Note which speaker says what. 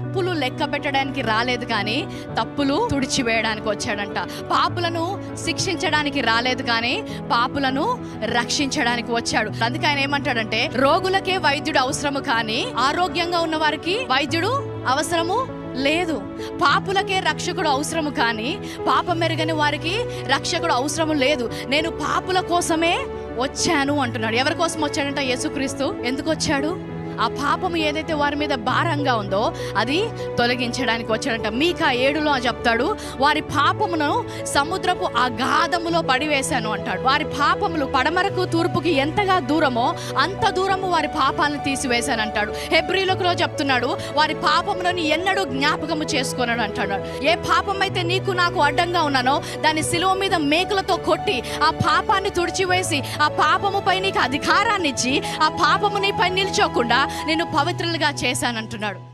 Speaker 1: తప్పులు లెక్క పెట్టడానికి రాలేదు కానీ తప్పులు తుడిచివేయడానికి వచ్చాడంట. పాపులను శిక్షించడానికి రాలేదు కానీ పాపులను రక్షించడానికి వచ్చాడు. అందుకే ఆయన ఏమంటాడంటే రోగులకే వైద్యుడు అవసరము కానీ ఆరోగ్యంగా ఉన్న వారికి వైద్యుడు అవసరము లేదు. పాపులకే రక్షకుడు అవసరము కానీ పాపం మెరుగని వారికి రక్షకుడు అవసరము లేదు. నేను పాపుల కోసమే వచ్చాను అంటున్నాడు. ఎవరి కోసం వచ్చాడంట? యేసుక్రీస్తు. ఎందుకు వచ్చాడు? ఆ పాపము ఏదైతే వారి మీద భారంగా ఉందో అది తొలగించడానికి వచ్చాడంట. మీకా ఏడులో చెప్తాడు వారి పాపమును సముద్రపు అగాధములో పడివేశాను అంటాడు. వారి పాపములు పడమరకు తూర్పుకి ఎంతగా దూరమో అంత దూరము వారి పాపాలను తీసివేశాను అంటాడు. హెబ్రిలోకులో చెప్తున్నాడు వారి పాపములను ఎన్నడూ జ్ఞాపకము చేసుకున్నాడు అంటాడు. ఏ పాపం అయితే నీకు నాకు అడ్డంగా ఉన్నానో దాన్ని సిలువ మీద మేకులతో కొట్టి ఆ పాపాన్ని తుడిచివేసి ఆ పాపముపై నీకు అధికారాన్ని ఇచ్చి ఆ పాపము నీపై నిల్చోకుండా నేను పవిత్రులుగా చేశానంటున్నాడు.